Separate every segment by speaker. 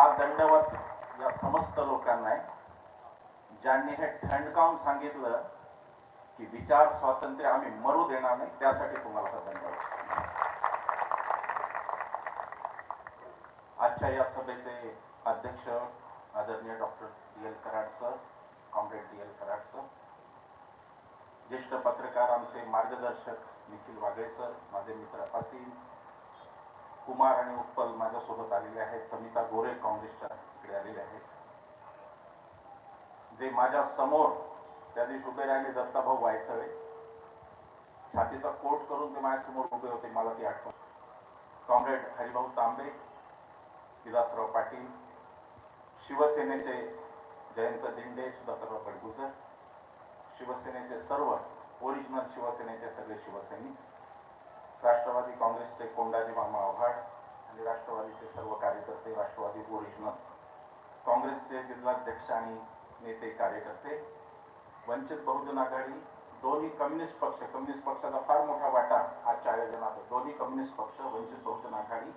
Speaker 1: हा दंडवत या समस्त लोकांना आहे. ज्यांनी हे ठणकावून सांगितलं की विचार स्वातंत्र्य आम्ही मरू देणार नाही त्यासाठी तुम्हाला हा दंडवत. आजच्या या सभेचे अध्यक्ष आदरणीय doctor D L Karad sir comrade D L Karad sir ज्येष्ठ पत्रकार आमचे मार्गदर्शक निखिल वागळे सर माझे मित्र असीम कुमार आणि उत्पल माझ्यासोबत आलेले आहेत. समिता गोरे काँग्रेसच्या इकडे आलेले आहेत. जे माझ्यासमोर त्या दिवशी उभे राहिले दत्ताभाऊ वायचळे छातीचा कोट करून ते माझ्यासमोर उभे होते. मला ती आठवण. कॉम्रेड हरिभाऊ तांबे विलासराव पाटील शिवसेनेचे जयंत दिंडे सुधाकरराव पडगुजर शिवसेनेचे सर्व ओरिजिनल शिवसेनेचे सगळे शिवसैनिक. राष्ट्रवादी काँग्रेसचे कोंडाजी मामा आव्हाड आणि राष्ट्रवादीचे सर्व कार्यकर्ते राष्ट्रवादी ओरिजिनल काँग्रेसचे जिल्हाध्यक्ष आणि नेते कार्यकर्ते वंचित बहुजन आघाडी दोन्ही कम्युनिस्ट पक्ष कम्युनिस्ट पक्षाचा फार मोठा वाटा आजच्या आयोजनात दोन्ही कम्युनिस्ट पक्ष वंचित बहुजन आघाडी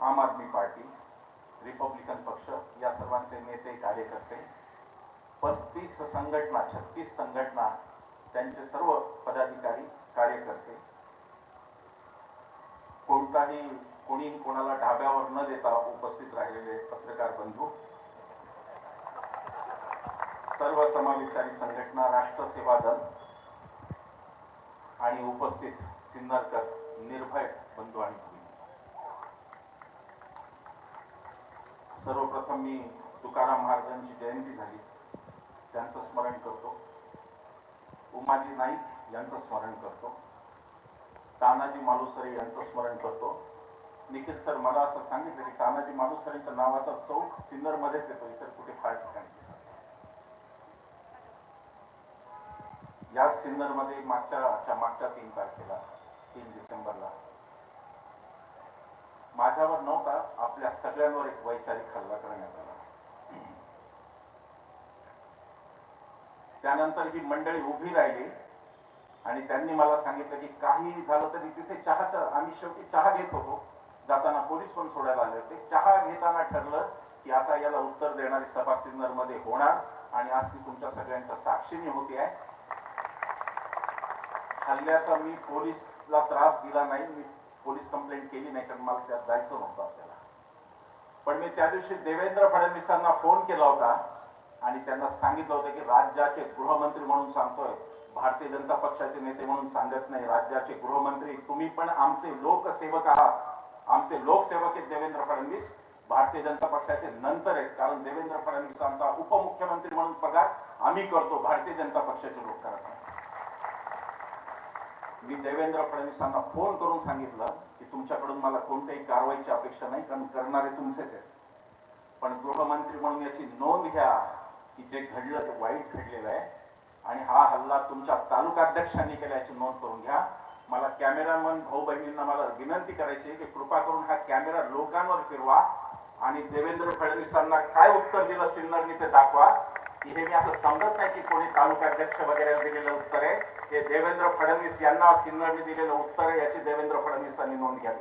Speaker 1: आम आदमी पार्टी रिपब्लिकन पक्ष या सर्वांचे नेते कार्यकर्ते पस्तीस संघटना छत्तीस संघटना त्यांचे सर्व पदाधिकारी कार्यकर्ते कोणताही कोणी कोणाला ढाब्यावर न देता उपस्थित राहिलेले पत्रकार बंधू सर्व समावेशारी संघटना राष्ट्र सेवा दल आणि उपस्थित सिन्नरकर निर्भय बंधू आणि सर्वप्रथम मी तुकाराम महाराजांची जयंती झाली त्यांचं स्मरण करतो. उमाजी नाईक यांचं स्मरण करतो. तानाजी मालुसरे यांचं स्मरण करतो. निखिल सर मला असं सांगितलं की तानाजी मालुसरेंच्या नावाचा चौक सिन्नर मध्येच येतो इतर कुठे फार ठिकाणी याच सिन्नरमध्ये मागच्या मागच्या तीन तारखेला तीन डिसेंबरला माझ्यावर नव्हता आपल्या सगळ्यांवर एक वैचारिक हल्ला करण्यात आला. त्यानंतर ही मंडळी उभी राहिली. आणि त्यांनी मला सांगितलं की काही झालं तरी तिथे चहाचं आम्ही शेवटी चहा घेत होतो. जाताना पोलीस पण सोडायला आले होते. चहा घेताना ठरलं की आता याला उत्तर देणारी सभा सिन्नरमध्ये होणार आणि आज ती तुमच्या सगळ्यांच्या साक्षीने होती आहे. हल्ल्याचा मी पोलीसला त्रास दिला नाही. मी पोलीस कंप्लेंट केली नाही कारण मला त्यात जायचं नव्हतं आपल्याला. पण मी त्या दिवशी देवेंद्र फडणवीसांना फोन केला होता आणि त्यांना सांगितलं होतं की राज्याचे गृहमंत्री म्हणून सांगतोय. भारतीय जनता पक्षाचे नेते म्हणून सांगत नाही. राज्याचे गृहमंत्री तुम्ही पण आमचे लोकसेवक आहात. आमचे लोकसेवक आहेत देवेंद्र फडणवीस. भारतीय जनता पक्षाचे नंतर आहेत कारण देवेंद्र फडणवीस आमचा उपमुख्यमंत्री म्हणून पगार आम्ही करतो. भारतीय जनता पक्षाचे लोक करत नाही मी देवेंद्र फडणवीसांना फोन करून सांगितलं की तुमच्याकडून मला कोणत्याही कारवाईची अपेक्षा नाही कारण करणारे तुमचेच आहेत. पण गृहमंत्री म्हणून याची नोंद घ्या की जे घडलं ते वाईट घडलेलं आहे. आणि हा हल्ला तुमच्या तालुकाध्यक्षांनी केल्याची नोंद करून घ्या. मला कॅमेरामन भाऊ बहिणींना मला विनंती करायची की कृपा करून हा कॅमेरा लोकांवर फिरवा आणि देवेंद्र फडणवीसांना काय उत्तर दिलं सिन्नरनी ते दाखवा. की हे मी असं समजत नाही की कोणी तालुकाध्यक्ष वगैरे दिलेलं उत्तर आहे. हे देवेंद्र फडणवीस यांना सिन्नरनी दिलेलं उत्तर आहे याची देवेंद्र फडणवीसांनी नोंद घ्यावी.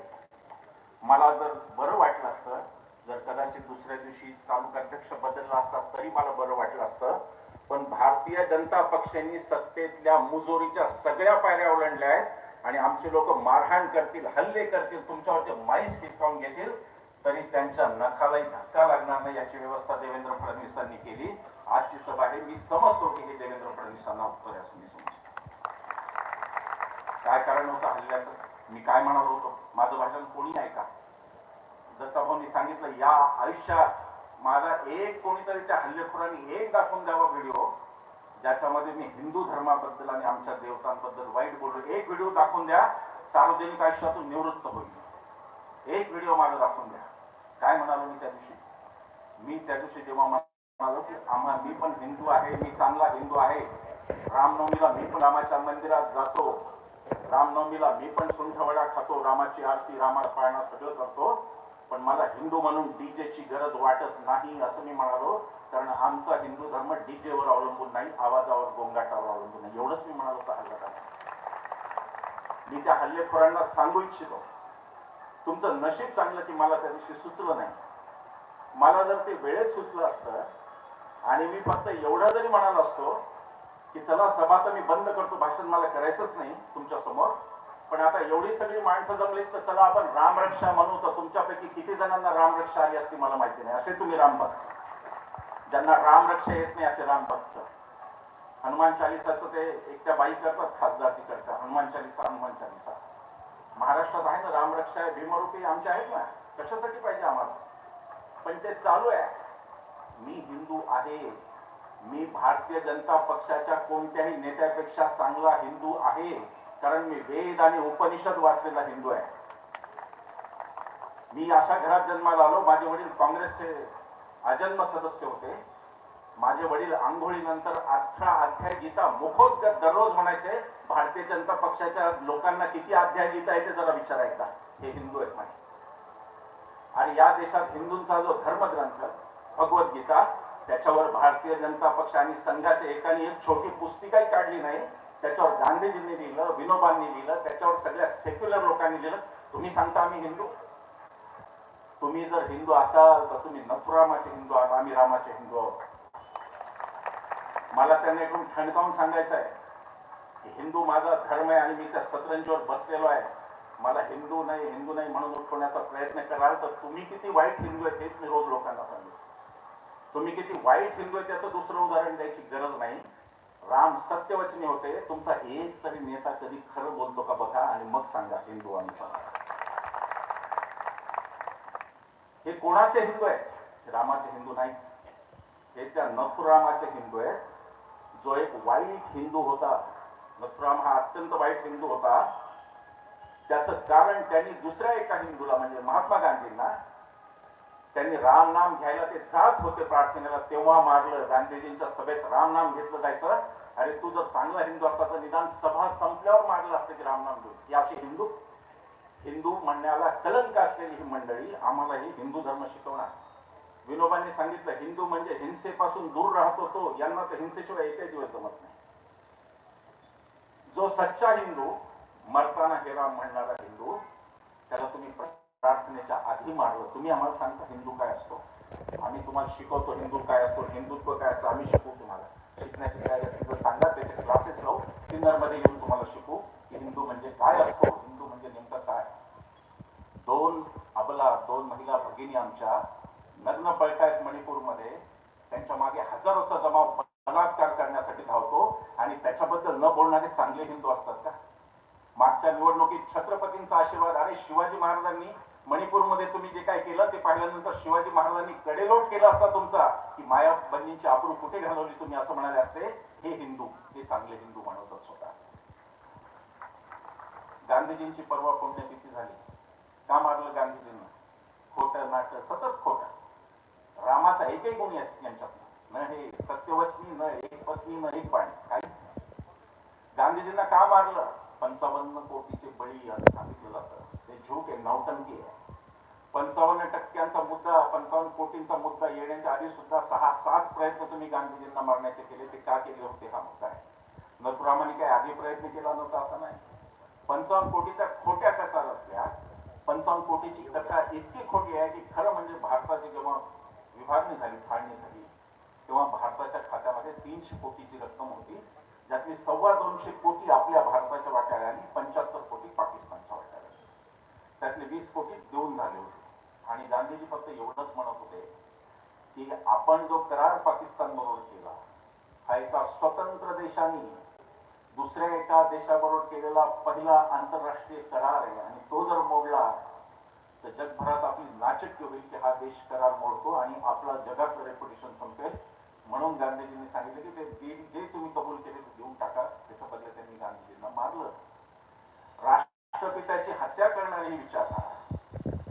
Speaker 1: मला जर बरं वाटलं असतं जर कदाचित दुसऱ्या दिवशी तालुकाध्यक्ष बदलला असता तरी मला बरं वाटलं असतं. पण भारतीय जनता पक्षांनी सत्तेतल्या मुजोरीच्या सगळ्या पायऱ्या ओलांडल्या आहेत. आणि आमचे लोक मारहाण करतील हल्ले करतील तुमच्यावरचे माईस हिसकावून घेतील तरी त्यांच्या नखालाही धक्का लागणार नाही याची व्यवस्था देवेंद्र फडणवीसांनी केली. आजची सभा आहे मी समजतो की हे देवेंद्र फडणवीसांना उत्तर असं मी समजतो. काय कारण होतं हल्ल्याचं? मी काय म्हणालो होतो? माझं भाषण कोणी ऐका? दत्ताभाऊंनी सांगितलं या आयुष्यात मला एक कोणीतरी त्या हल्लेखोरांनी एक दाखवून द्यावा व्हिडिओ ज्याच्यामध्ये मी हिंदू धर्माबद्दल आणि आमच्या देवतांबद्दल वाईट बोललो. एक व्हिडिओ दाखवून द्या. सार्वजनिक आयुष्यातून निवृत्त होईल. एक व्हिडिओ माझा दाखवून द्या. काय म्हणालो मी त्या दिवशी? मी त्या दिवशी जेव्हा म्हणालो की आम्हा मी पण हिंदू आहे मी चांगला हिंदू आहे. रामनवमीला मी पण रामाच्या मंदिरात जातो. रामनवमीला मी पण सुंठवडा खातो. रामाची आरती रामाला पाळणा सगळं करतो. पण मला हिंदू म्हणून डीजेची गरज वाटत नाही असं मी म्हणालो. कारण आमचा हिंदू धर्म डीजेवर अवलंबून नाही आवाजावर गोंगाटावर अवलंबून नाही. एवढंच मी म्हणालो त्या हल्ल्यात मी त्या हल्लेखोरांना सांगू इच्छितो. तुमचं नशीब चांगलं की मला त्या दिवशी सुचलं नाही. मला जर ते वेळेत सुचलं असतं आणि मी फक्त एवढं जरी म्हणालो असतो की चला सभा तर मी बंद करतो भाषण मला करायचंच नाही तुमच्यासमोर पण आता एवढी सगळी माणसं जमलीत तर चला आपण रामरक्षा म्हणू. तर तुमच्यापैकी किती जणांना रामरक्षा आली असती मला माहिती नाही. असे तुम्ही रामभक्त ज्यांना रामरक्षा येत नाही असे रामभक्त हनुमान चालिसाचं ते एकट्या बाई करतात खासदार तिकडच्या. हनुमान चालिसा हनुमान चालिसा. महाराष्ट्रात आहे ना रामरक्षा आहे भीमरूपी आमचे आहेत ना? कशासाठी पाहिजे आम्हाला? पण ते चालू आहे. मी हिंदू आहे. मी भारतीय जनता पक्षाच्या कोणत्याही नेत्यापेक्षा चांगला हिंदू आहे. कारण मी वेद आणि उपनिषद वाचलेला हिंदू आहे. मी अशा घरात जन्माला आलो. माझे वडील काँग्रेसचे अजन्म सदस्य होते. माझे वडील आंघोळीनंतर अठरा अध्याय गीता मुखोद्गत दररोज म्हणायचे भारतीय जनता पक्षाच्या लोकांना किती अध्याय गीता येते जरा विचारा एकदा. हे हिंदू आहेत माझे आणि या देशात हिंदूंचा जो धर्मग्रंथ भगवद्गीता त्याच्यावर भारतीय जनता पक्ष आणि संघाच्या एकाने एक छोटी पुस्तिकाही काढली नाही. त्याच्यावर गांधीजींनी लिहिलं विनोबांनी लिहिलं त्याच्यावर सगळ्या सेक्युलर लोकांनी लिहिलं. तुम्ही सांगता आम्ही हिंदू. तुम्ही जर हिंदू असाल तर तुम्ही नथुरामाचे हिंदू आहात आम्ही रामाचे हिंदू आहोत. मला त्यांना एकूण ठणकावून सांगायचं आहे की हिंदू माझा धर्म आहे आणि मी त्या सतरंजीवर बसलेलो आहे. मला हिंदू नाही हिंदू नाही म्हणून उठवण्याचा प्रयत्न कराल तर तुम्ही किती वाईट हिंदू आहे तेच मी रोज लोकांना सांगतो. तुम्ही किती वाईट हिंदू आहे त्याचं दुसरं उदाहरण द्यायची गरज नाही. राम सत्यवचनी होते. तुमचा एक तरी नेता कधी खरं बोलतो का बघा आणि मग सांगा हिंदू आणि हे कोणाचे हिंदू आहेत? रामाचे हिंदू नाही हे त्या नथुरामाचे हिंदू आहेत. जो एक वाईट हिंदू होता नथुराम हा अत्यंत वाईट हिंदू होता. त्याचं कारण त्यांनी दुसऱ्या एका हिंदूला म्हणजे महात्मा गांधींना त्यांनी राम नाम घ्यायला ते जात होते प्रार्थनेला तेव्हा मारलं गांधीजींच्या सभेत राम नाम घेतलं जायचं. अरे तू जर चांगला हिंदू असता तर निदान सभा संपल्यावर मागलं असतं की रामनाम घेऊ या अशी हिंदू हिंदू म्हणण्याला कलंक असलेली ही मंडळी आम्हाला ही हिंदू धर्म शिकवणार. विनोबांनी सांगितलं हिंदू म्हणजे हिंसेपासून दूर राहतो तो. यांना तर हिंसेशिवाय एकही दिवस जमत नाही. जो सच्चा हिंदू मरताना हे राम म्हणणारा हिंदू त्याला तुम्ही प्रार्थनेच्या आधी मांडलं तुम्ही आम्हाला सांगता हिंदू काय असतो? आम्ही तुम्हाला शिकवतो हिंदू काय असतो हिंदुत्व काय असतो आम्ही शिकवू तुम्हाला. शिकण्याची काय तर सांगा त्याचे क्लासेस लावू सिन्नरमध्ये येऊन तुम्हाला शिकू की हिंदू म्हणजे काय असतो हिंदू म्हणजे नेमकं काय? दोन अबला दोन महिला भगिनी आमच्या लग्न पळतायत मणिपूरमध्ये. त्यांच्या मागे हजारोचा जमाव बलात्कार करण्यासाठी धावतो आणि त्याच्याबद्दल न बोलणारे चांगले हिंदू असतात का? मागच्या निवडणुकीत छत्रपतींचा आशीर्वाद अरे शिवाजी महाराजांनी मणिपूरमध्ये तुम्ही जे काय केलं ते पाहिल्यानंतर शिवाजी महाराजांनी कडेलोट केला असता तुमचा की माया बहिणींची आपरू कुठे घालवली तुम्ही असं म्हणाले असते? हे हिंदू हे चांगले हिंदू म्हणतच होता गांधीजींची परवा पुण्यतिथी झाली? का मारलं गांधीजींना? खोटं नाटक सतत खोटं. रामाचा एकही गुण यात- यांच्यात न हे सत्यवचनी न एक पत्नी न एक पाणी काहीच नाही. गांधीजींना का मारलं? पंचावन्न कोटीचे बळी असं सांगितलं जातं. झूट आहे नौटंकी आहे पंचावन्न टक्क्यांचा मुद्दा पंचावन्न कोटींचा मुद्दा येण्याच्या आधी सुद्धा सहा सात प्रयत्न तुम्ही गांधीजींना मारण्याचे केले ते का केले होते हा मुद्दा आहे. नथुरामाने काही आधी प्रयत्न केला नव्हता असं नाही. पंचावन्न कोटीच्या खोट्या कथा असल्या पंचावन्न कोटीची कथा इतकी खोटी आहे की खरं म्हणजे भारताची जेव्हा विभागणी झाली फाळणी झाली तेव्हा भारताच्या खात्यामध्ये तीनशे कोटीची रक्कम होती ज्यातली सव्वा दोनशे कोटी आपल्या भारताच्या वाट्याला आणि पंच्याहत्तर कोटी पाकिस्तानच्या त्यातले वीस कोटी देऊन झाले होते. आणि गांधीजी फक्त एवढंच म्हणत होते की आपण जो करार पाकिस्तान बरोबर केला हा एका स्वतंत्र देशाने दुसऱ्या एका देशाबरोबर केलेला पहिला आंतरराष्ट्रीय करार आहे आणि तो जर मोडला तर जगभरात आपली नाचक्य होईल की हा देश करार मोडतो आणि आपला जगाचं रेप्युटेशन संपेल. म्हणून गांधीजींनी सांगितलं की ते जे- तुम्ही कबूल केले ते देऊन टाका. त्याच्या बदल्या त्यांनी गांधीजींना मारलं. राष्ट्रपित्याची हत्या करणारी ही विचारधारा.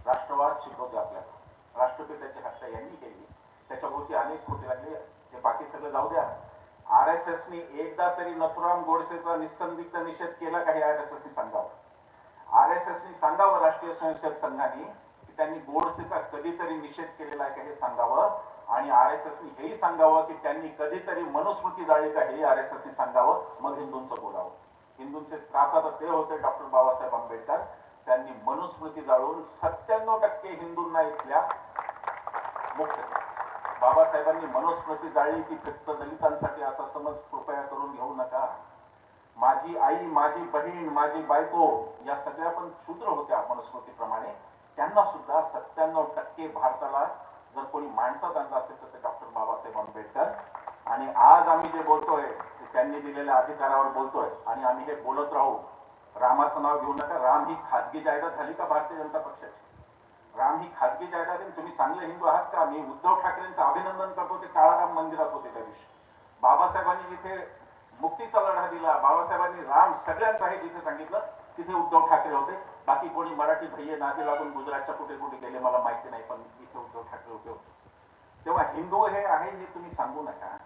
Speaker 1: राष्ट्रवाद शिकवते आपल्याला. राष्ट्रपित्याची हत्या यांनी केली. त्याच्याभोवती अनेक खोटे लागले. ते बाकी सगळं जाऊ द्या. आर एस एसनी एकदा तरी नथुराम गोडसेचा निसंदिग्ध निषेध केला काही आर एस एसनी सांगावं? आर एस एसनी सांगावं राष्ट्रीय स्वयंसेवक संघाने की त्यांनी गोडसेचा कधीतरी निषेध केलेला आहे का हे सांगावं? आणि आर एस एसनी हेही सांगावं की त्यांनी कधीतरी मनुस्मृती जाळी का हे आर एस एसनी सांगावं? मग हिंदूंचं बोल हिंदूंचे त्राता तर ते होते डॉक्टर बाबासाहेब आंबेडकर. त्यांनी मनुस्मृती जाळून सत्त्याण्णव टक्के हिंदूंना इथल्या मुक्त बाबासाहेबांनी मनुस्मृती जाळली की फक्त दलितांसाठी असा समज कृपया करून घेऊ नका. माझी आई माझी बहीण माझी बायको या सगळ्या पण शूद्र होत्या मनुस्मृतीप्रमाणे. त्यांना सुद्धा सत्त्याण्णव टक्के भारताला जर कोणी माणसात आणलं असेल तर ते डॉक्टर बाबासाहेब आंबेडकर. आणि आज आम्ही जे बोलतोय त्यांनी दिलेल्या अधिकारावर बोलतोय. आणि आम्ही हे बोलत राहू. रामाचं नाव घेऊ नका. राम ही खाजगी जाहिरात झाली का भारतीय जनता पक्षाची? राम ही खाजगी जाहिरात आहे. तुम्ही चांगले हिंदू आहात का? मी उद्धव ठाकरेंचं अभिनंदन करतो. ते काळाराम मंदिरात होते त्या दिवशी. बाबासाहेबांनी जिथे मुक्तीचा लढा दिला बाबासाहेबांनी राम सगळ्यांचा आहे जिथे सांगितलं तिथे उद्धव ठाकरे होते. बाकी कोणी मराठी भैये नादी लागून गुजरातच्या कुठे कुठे गेले मला माहिती नाही पण इथे उद्धव ठाकरे होते तेव्हा हिंदू हे आहे हे तुम्ही सांगू नका.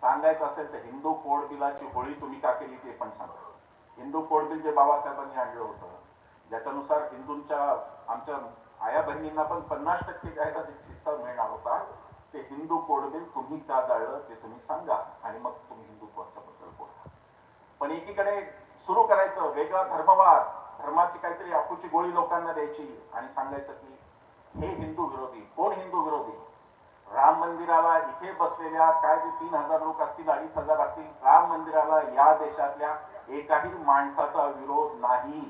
Speaker 1: सांगायचं असेल तर हिंदू कोड बिलाची होळी तुम्ही का केली ते पण सांगा. हिंदू कोड बिल जे बाबासाहेबांनी आणलं होतं ज्याच्यानुसार हिंदूंच्या आमच्या आया बहिणींना पण पन्नास टक्के जाहिरातीचा हिस्सा मिळणार होता ते हिंदू कोड बिल तुम्ही का जाळलं ते तुम्ही सांगा आणि मग तुम्ही हिंदू बद्दल बोला. पण एकीकडे सुरू करायचं वेगळा धर्मवाद धर्माची काहीतरी अफूची गोळी लोकांना द्यायची आणि सांगायचं की हे हिंदू विरोधी कोण हिंदू विरोधी? राम मंदिराला इथे बसलेल्या काय जे तीन हजार लोक असतील अडीच हजार असतील राम मंदिराला या देशातल्या एकाही माणसाचा विरोध नाही.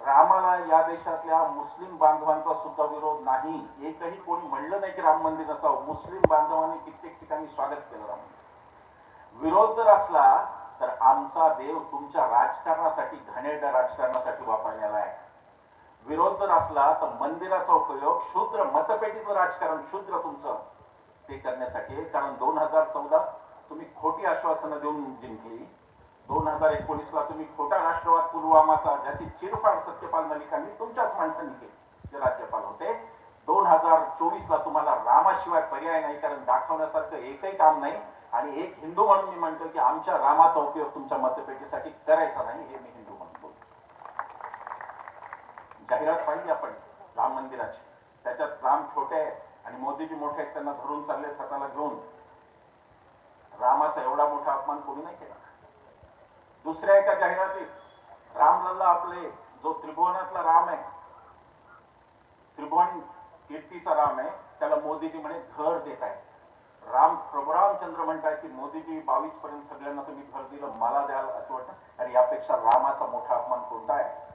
Speaker 1: रामाला या देशातल्या मुस्लिम बांधवांचा सुद्धा विरोध नाही. एकही कोणी म्हणलं नाही की राम मंदिर असावं मुस्लिम बांधवांनी कित्येक ठिकाणी स्वागत केलं राम विरोध जर असला तर आमचा देव तुमच्या राजकारणासाठी घनेड राजकारणासाठी वापरलेला आहे. विरोध जर असला तर मंदिराचा उपयोग शूद्र मतपेटीचं राजकारण शूद्र तुमचं ते करण्यासाठी. कारण दोन हजार चौदा तुम्ही खोटी आश्वासनं देऊन जिंकली. दोन हजार एकोणीसला तुम्ही खोटा राष्ट्रवाद पुलवामाचा ज्याची चिरफाड सत्यपाल मलिकांनी तुमच्याच माणसांनी केली जे राज्यपाल होते. दोन हजार चोवीसला तुम्हाला रामाशिवाय पर्याय नाही कारण दाखवण्यासारखं एकही काम नाही. आणि एक हिंदू म्हणून मी म्हणतो की आमच्या रामाचा उपयोग तुमच्या मतपेटीसाठी करायचा नाही हे मी जाहिरात पाहिली आपण राम मंदिराची. त्याच्यात राम छोटे आहेत आणि मोदीजी मोठे आहेत त्यांना धरून चालले स्वतःला घेऊन. रामाचा एवढा मोठा अपमान कोणी नाही केला. दुसऱ्या एका जाहिरातीत रामलल्ला आपले जो त्रिभुवनातला राम आहे त्रिभुवन कीर्तीचा राम आहे त्याला मोदीजी म्हणे घर देत आहे. राम प्रभुरामचंद्र म्हणताय की मोदीजी बावीस पर्यंत सगळ्यांना तुम्ही घर दिलं मला द्याल असं वाटतं. आणि यापेक्षा रामाचा मोठा अपमान कोणता आहे?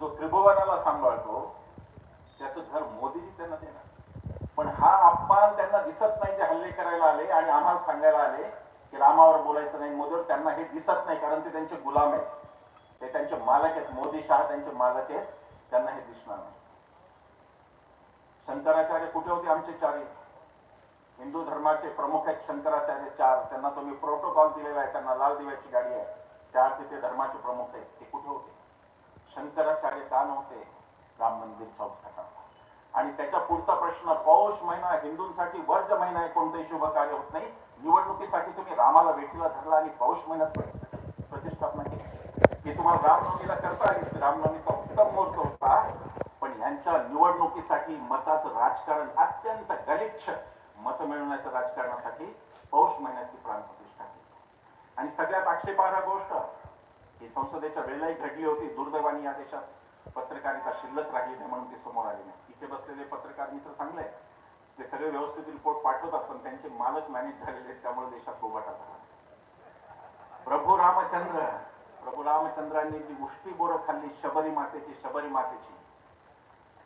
Speaker 1: जो त्रिभुवनाला सांभाळतो त्याचं घर मोदीजी त्यांना देणार. पण हा अपमान त्यांना दिसत नाही ते हल्ले करायला आले आणि आम्हाला सांगायला आले की रामावर बोलायचं नाही मोदीवर त्यांना हे दिसत नाही कारण ते त्यांचे गुलाम आहेत. ते त्यांचे मालक आहेत मोदी शहा त्यांचे मालक आहेत त्यांना हे दिसणार नाही. शंकराचार्य कुठे होते आमचे चारी? हिंदू धर्माचे प्रमुख आहेत शंकराचार्य चार. त्यांना तुम्ही प्रोटोकॉल दिलेला आहे त्यांना लाल दिव्याची गाडी आहे. चार तिथे धर्माचे प्रमुख आहेत. ते कुठे होते? शंकराचार्य का नव्हते? राम मंदिरचा उद्घाटन आणि त्याच्या पुढचा प्रश्न पौष महिना हिंदूंसाठी वर्ज महिना आहे कोणतंही शुभ कार्य होत नाही. निवडणुकीसाठी तुम्ही रामाला वेठीला धरला आणि पौष महिन्यात प्रतिष्ठापना केली. की तुम्हाला रामनवमीला करता आली रामनवमीचा उत्तम मुहूर्त होता. पण यांच्या निवडणुकीसाठी मताचं राजकारण अत्यंत गलिच्छ मत मिळवण्याच्या राजकारणासाठी पौष महिन्याची प्राण प्रतिष्ठा केली. आणि सगळ्यात आक्षेपार्ह गोष्ट ही संसदेच्या वेळेलाही घडली होती दुर्दैवाने या देशात पत्रकारिता शिल्लक राहिली नाही म्हणून ती समोर आली नाही. इथे बसलेले पत्रकार मित्र चांगले आहेत. ते सगळे व्यवस्थित रिपोर्ट पाठवतात पण त्यांचे मालक मॅनेज झालेले आहेत त्यामुळे देशात गोबाटा झाला प्रभू रामचंद्र प्रभू रामचंद्रांनी जी उष्टी बोरं खाल्ली शबरी मातेची शबरी मातेची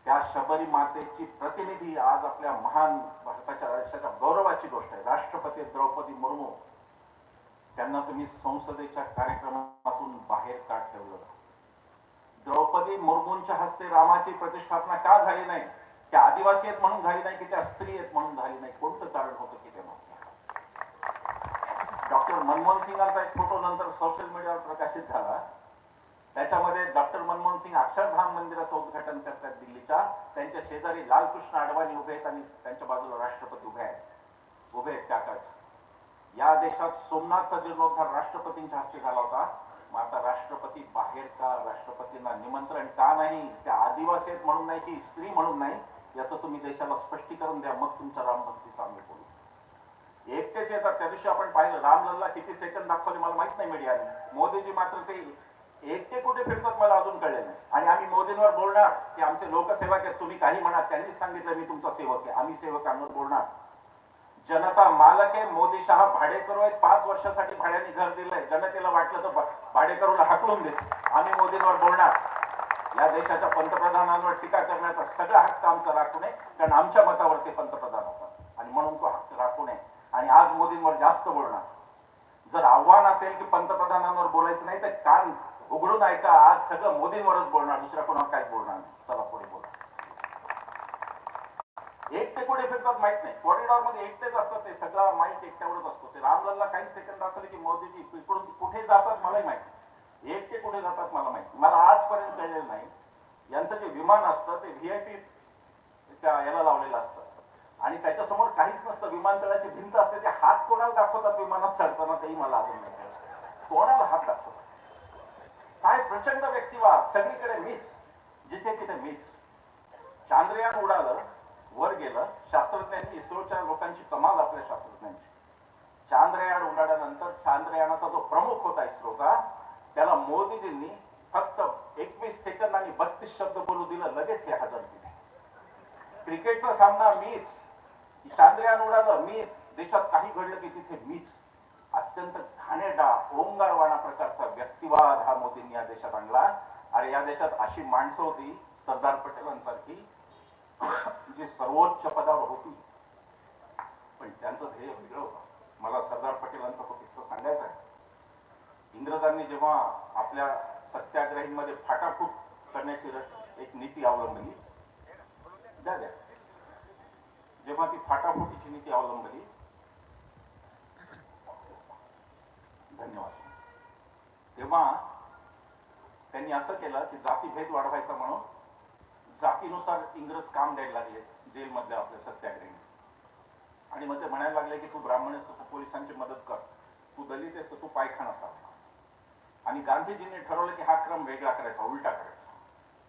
Speaker 1: त्या शबरी मातेची प्रतिनिधी आज आपल्या महान भारताच्या देशाच्या गौरवाची गोष्ट आहे. राष्ट्रपती द्रौपदी मुर्मू त्यांना तुम्ही संसदेच्या कार्यक्रमातून बाहेर का ठेवलं? द्रौपदी मुर्मूंच्या हस्ते रामाची प्रतिष्ठापना का झाली नाही? त्या आदिवासी आहेत म्हणून झाली नाही की त्या स्त्री आहेत म्हणून झाली नाही? कोणतं कारण होतं की ते डॉक्टर मनमोहन सिंगांचा एक फोटो नंतर सोशल मीडियावर प्रकाशित झाला. त्याच्यामध्ये डॉक्टर मनमोहन सिंग अक्षरधाम मंदिराचं उद्घाटन करतात दिल्लीच्या. त्यांच्या शेजारी लालकृष्ण अडवाणी उभे आहेत आणि त्यांच्या बाजूला राष्ट्रपती उभे आहेत. उभे आहेत त्या काळच्या या देशात सोमनाथचा जीर्णोद्धार राष्ट्रपतींच्या हस्ते झाला होता मग आता राष्ट्रपती बाहेर का राष्ट्रपतींना निमंत्रण का नाही त्या आदिवासी आहेत म्हणून नाही की स्त्री म्हणून नाही याचं तुम्ही देशाला स्पष्टीकरण द्या मग तुमचा रामभक्तीचा आम्ही बोलू एकटेच येतात. त्या दिवशी आपण पाहिलं रामलल्ला किती सेकंद दाखवले मला माहीत नाही मीडियाने. मोदीजी मात्र ते एकटे कुठे फिरतात मला अजून कळले नाही. आणि आम्ही मोदींवर बोलणार की आमचे लोकसेवक आहेत तुम्ही काही म्हणा त्यांनीच सांगितलं मी तुमचा सेवक आहे. आम्ही सेवकांवर बोलणार. जनता मालक आहे मोदी शहा भाडेकरू आहेत पाच वर्षासाठी भाड्याने घर दिलंय. जनतेला वाटलं तर भाडेकरूला हाकलून देत आम्ही मोदींवर बोलणार. या देशाच्या पंतप्रधानांवर टीका करण्याचा सगळा हक्क आमचा राखू नये कारण आमच्या मतावर ते पंतप्रधान होतात. आणि म्हणून तो हक्क राखू नये. आणि आज मोदींवर जास्त बोलणार. जर आव्हान असेल की पंतप्रधानांवर बोलायचं नाही तर कान उघडून ऐका आज सगळं मोदींवरच बोलणार दुसऱ्या कोणावर काहीच बोलणार नाही. एक ते कोणी कुठे फिरतात माहीत नाही. कॉरिडॉरमध्ये एकटेच असतात ते सगळा माईक एकट्यावरच असतो. ते रामलालला काही सेकंद असले की मोदीजी इकडून कुठे जातात मलाही माहिती एकटे कुठे जातात मला माहिती मला आजपर्यंत कळलेलं नाही. यांचं जे विमान असतं ते व्हीआयपी त्या याला लावलेलं असतं. आणि त्याच्यासमोर काहीच नसतं. विमानतळाची भिंत असते ते हात कोणाला दाखवतात विमानात चढताना तेही मला अजून नाही कोणाला हात दाखवतात? काय प्रचंड व्यक्तिवाद. सगळीकडे मीच. जिथे तिथे मीच. चांद्रयान उडालं वर गेलं शास्त्रज्ञांनी इस्रोच्या लोकांची कमाल आपल्या शास्त्रज्ञांची. चांद्रयान उडाल्यानंतर चांद्रयानाचा जो प्रमुख होता इस्रोचा त्याला मोदीजींनी फक्त एकवीस सेकंद आणि बत्तीस शब्द बोलू दिलं लगेच हे हजर दिले क्रिकेटचा सामना मीच चांद्रयान उडालं मीच देशात काही घडलं की तिथे मीच. अत्यंत घाणेडा ओंगारवाणा प्रकारचा व्यक्तिवाद हा मोदींनी या देशात आणला. अरे या देशात अशी माणसं होती सरदार पटेलांसारखी जी सर्वोच्च पदावर होती. पण त्यांचं ध्येय वेगळं होतं. मला सरदार पटेलांचा तो किस्सा सांगायचा आहे. इंग्रजांनी जेव्हा आपल्या सत्याग्रहींमध्ये फाटाफूट करण्याची एक नीती अवलंबली द्या द्या. जेव्हा ती फाटाफुटीची नीती अवलंबली धन्यवाद. तेव्हा त्यांनी असं केलं की जातीभेद वाढवायचा म्हणून जातीनुसार इंग्रज काम द्यायला लागले जेलमधल्या आपल्या सत्याग्रही आणि मग ते म्हणायला लागले की तू ब्राह्मण असतो तू पोलिसांची मदत कर. तू दलित असतो तू पायखाना साफ आणि गांधीजींनी ठरवलं की हा क्रम वेगळा करायचा उलटा करायचा.